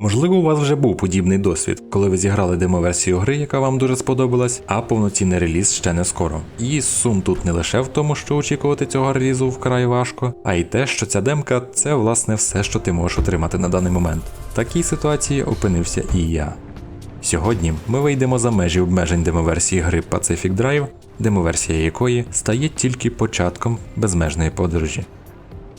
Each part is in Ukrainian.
Можливо, у вас вже був подібний досвід, коли ви зіграли демоверсію гри, яка вам дуже сподобалась, а повноцінний реліз ще не скоро. І сум тут не лише в тому, що очікувати цього релізу вкрай важко, а й те, що ця демка це власне все, що ти можеш отримати на даний момент. В такій ситуації опинився і я. Сьогодні ми вийдемо за межі обмежень демоверсії гри Pacific Drive, демоверсія якої стає тільки початком безмежної подорожі.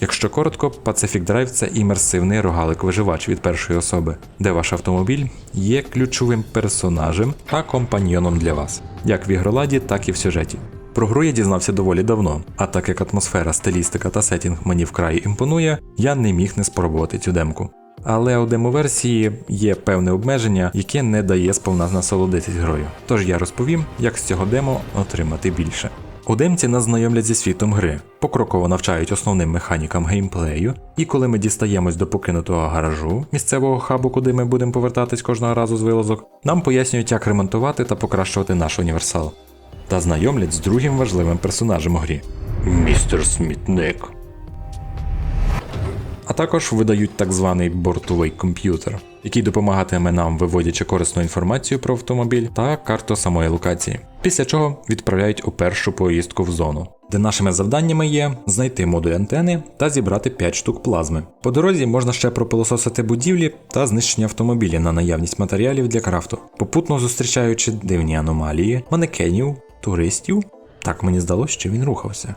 Якщо коротко, Pacific Drive це імерсивний рогалик-виживач від першої особи, де ваш автомобіль є ключовим персонажем та компаньйоном для вас, як в ігроладі, так і в сюжеті. Про гру я дізнався доволі давно, а так як атмосфера, стилістика та сетінг мені вкрай імпонує, я не міг не спробувати цю демку. Але у демоверсії є певне обмеження, яке не дає сповна насолодитись грою. Тож я розповім, як з цього демо отримати більше. У демці нас знайомлять зі світом гри, покроково навчають основним механікам геймплею, і коли ми дістаємось до покинутого гаражу, місцевого хабу, куди ми будемо повертатись кожного разу з вилазок, нам пояснюють, як ремонтувати та покращувати наш універсал. Та знайомлять з другим важливим персонажем у грі містер Смітник. А також видають так званий бортовий комп'ютер, який допомагатиме нам, виводячи корисну інформацію про автомобіль та карту самої локації. Після чого відправляють у першу поїздку в зону, де нашими завданнями є знайти модуль антени та зібрати 5 штук плазми. По дорозі можна ще пропилососити будівлі та знищення автомобілів на наявність матеріалів для крафту, попутно зустрічаючи дивні аномалії, манекенів, туристів. Так мені здалося, що він рухався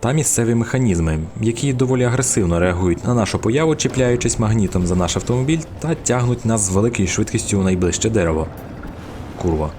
та місцеві механізми, які доволі агресивно реагують на нашу появу, чіпляючись магнітом за наш автомобіль та тягнуть нас з великою швидкістю у найближче дерево. Курва.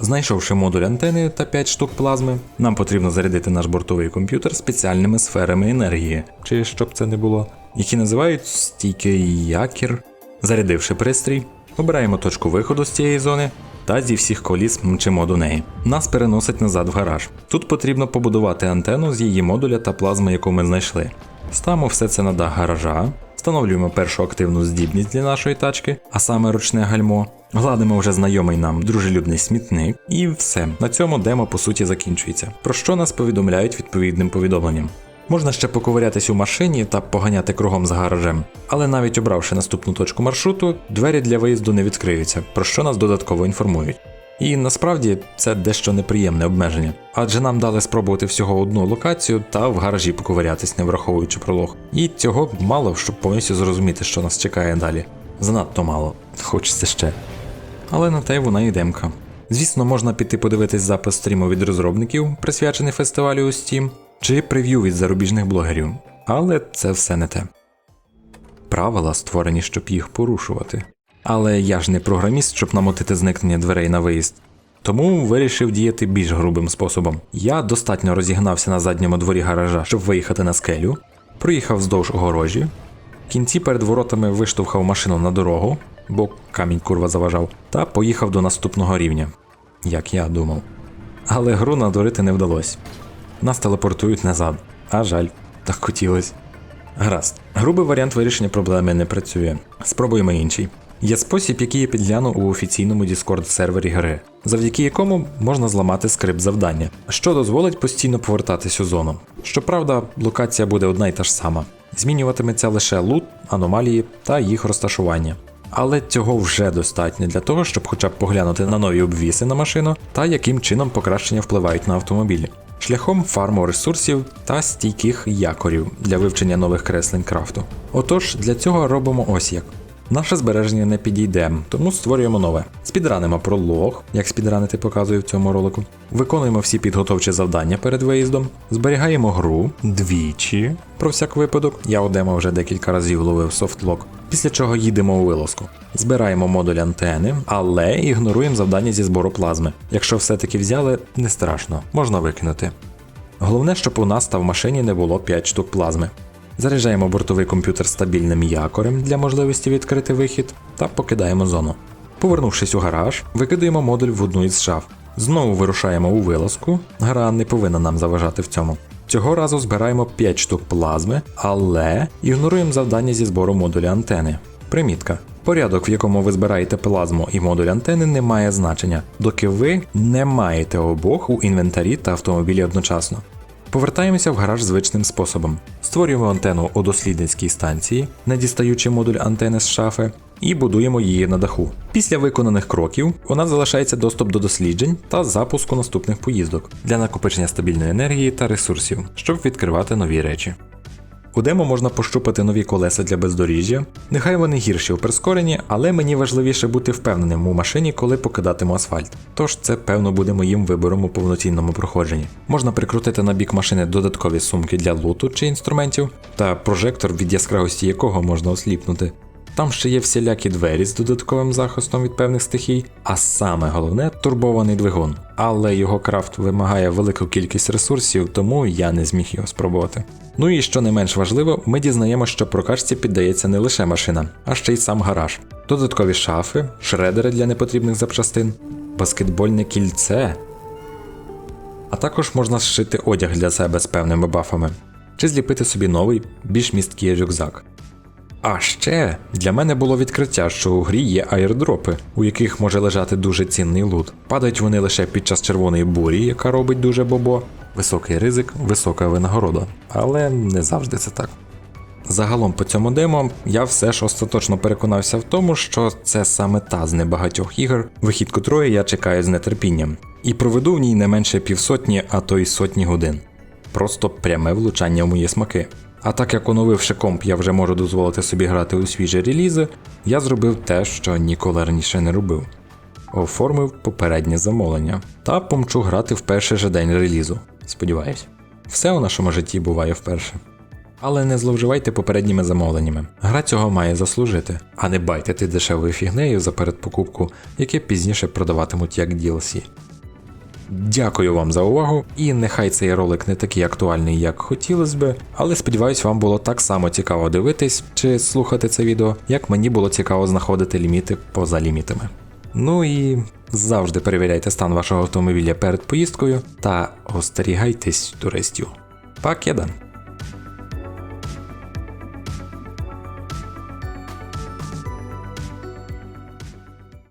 Знайшовши модуль антени та 5 штук плазми, нам потрібно зарядити наш бортовий комп'ютер спеціальними сферами енергії, чи щоб це не було, які називають стійкий якір. Зарядивши пристрій, обираємо точку виходу з цієї зони та зі всіх коліс мчимо до неї. Нас переносить назад в гараж. Тут потрібно побудувати антенну з її модуля та плазми, яку ми знайшли. Ставимо все це на дах гаража, встановлюємо першу активну здібність для нашої тачки, а саме ручне гальмо. Гладимо вже знайомий нам дружелюбний смітник, і все. На цьому демо по суті закінчується. Про що нас повідомляють відповідним повідомленням. Можна ще поковирятись у машині та поганяти кругом з гаражем, але навіть обравши наступну точку маршруту, двері для виїзду не відкриються, про що нас додатково інформують. І насправді це дещо неприємне обмеження, адже нам дали спробувати всього одну локацію та в гаражі поковирятись, не враховуючи пролог. І цього мало, щоб повністю зрозуміти, що нас чекає далі. Занадто мало, хочеться ще. Але на те вона і демка. Звісно, можна піти подивитись запис стріму від розробників, присвячений фестивалю у Steam, чи прев'ю від зарубіжних блогерів, але це все не те. Правила створені, щоб їх порушувати. Але я ж не програміст, щоб намотити зникнення дверей на виїзд. Тому вирішив діяти більш грубим способом. Я достатньо розігнався на задньому дворі гаража, щоб виїхати на скелю, проїхав вздовж огорожі, в кінці перед воротами виштовхав машину на дорогу, бо камінь курва заважав, та поїхав до наступного рівня, як я думав. Але гру надурити не вдалося. Нас телепортують назад. А жаль, так хотілося. Гаразд. Грубий варіант вирішення проблеми не працює. Спробуємо інший. Є спосіб, який я підглянув у офіційному Discord сервері гри, завдяки якому можна зламати скрипт завдання, що дозволить постійно повертатись у зону. Щоправда, локація буде одна й та ж сама. Змінюватиметься лише лут, аномалії та їх розташування. Але цього вже достатньо для того, щоб хоча б поглянути на нові обвіси на машину та яким чином покращення впливають на автомобілі. Шляхом фарму ресурсів та стійких якорів для вивчення нових креслень крафту. Отож, для цього робимо ось як. Наше збереження не підійде, тому створюємо нове. Спідранимо пролог, як спідранити показую в цьому ролику. Виконуємо всі підготовчі завдання перед виїздом, зберігаємо гру двічі. Про всяк випадок, я у демо вже декілька разів ловив софтлок. Після чого їдемо у вилазку. Збираємо модуль антени, але ігноруємо завдання зі збору плазми. Якщо все-таки взяли, не страшно, можна викинути. Головне, щоб у нас та в машині не було 5 штук плазми. Заряджаємо бортовий комп'ютер стабільним якорем для можливості відкрити вихід та покидаємо зону. Повернувшись у гараж, викидаємо модуль в одну із шаф. Знову вирушаємо у вилазку. Гра не повинна нам заважати в цьому. Цього разу збираємо 5 штук плазми, але ігноруємо завдання зі збору модуля антени. Примітка. Порядок, в якому ви збираєте плазму і модуль антени, не має значення, доки ви не маєте обох у інвентарі та автомобілі одночасно. Повертаємося в гараж звичним способом. Створюємо антенну у дослідницькій станції, не дістаючи модуль антени з шафи, і будуємо її на даху. Після виконаних кроків у нас залишається доступ до досліджень та запуску наступних поїздок для накопичення стабільної енергії та ресурсів, щоб відкривати нові речі. У демо можна пощупати нові колеса для бездоріжжя. Нехай вони гірші у прискоренні, але мені важливіше бути впевненим у машині, коли покидатиму асфальт. Тож це певно буде моїм вибором у повноцінному проходженні. Можна прикрутити на бік машини додаткові сумки для луту чи інструментів, та прожектор, від яскравості якого можна осліпнути. Там ще є всілякі двері з додатковим захистом від певних стихій, а саме головне турбований двигун. Але його крафт вимагає велику кількість ресурсів, тому я не зміг його спробувати. Ну і що не менш важливо, ми дізнаємося, що прокачці піддається не лише машина, а ще й сам гараж. Додаткові шафи, шредери для непотрібних запчастин, баскетбольне кільце. А також можна зшити одяг для себе з певними бафами, чи зліпити собі новий, більш місткий рюкзак. А ще для мене було відкриття, що у грі є аірдропи, у яких може лежати дуже цінний лут. Падають вони лише під час червоної бурі, яка робить дуже бобо. Високий ризик, висока винагорода. Але не завжди це так. Загалом по цьому демо я все ж остаточно переконався в тому, що це саме та з небагатьох ігор, вихід котрої я чекаю з нетерпінням, і проведу в ній не менше півсотні, а то й сотні годин. Просто пряме влучання в мої смаки. А так як оновивши комп, я вже можу дозволити собі грати у свіжі релізи, я зробив те, що ніколи раніше не робив. Оформив попереднє замовлення та помчу грати в перший же день релізу. Сподіваюсь. Все у нашому житті буває вперше. Але не зловживайте попередніми замовленнями. Гра цього має заслужити, а не байтити дешевою фігнею за передпокупку, яке пізніше продаватимуть як DLC. Дякую вам за увагу, і нехай цей ролик не такий актуальний, як хотілося би, але сподіваюсь, вам було так само цікаво дивитись чи слухати це відео, як мені було цікаво знаходити ліміти поза лімітами. Ну і завжди перевіряйте стан вашого автомобіля перед поїздкою та остерігайтесь туристів. Пакедан!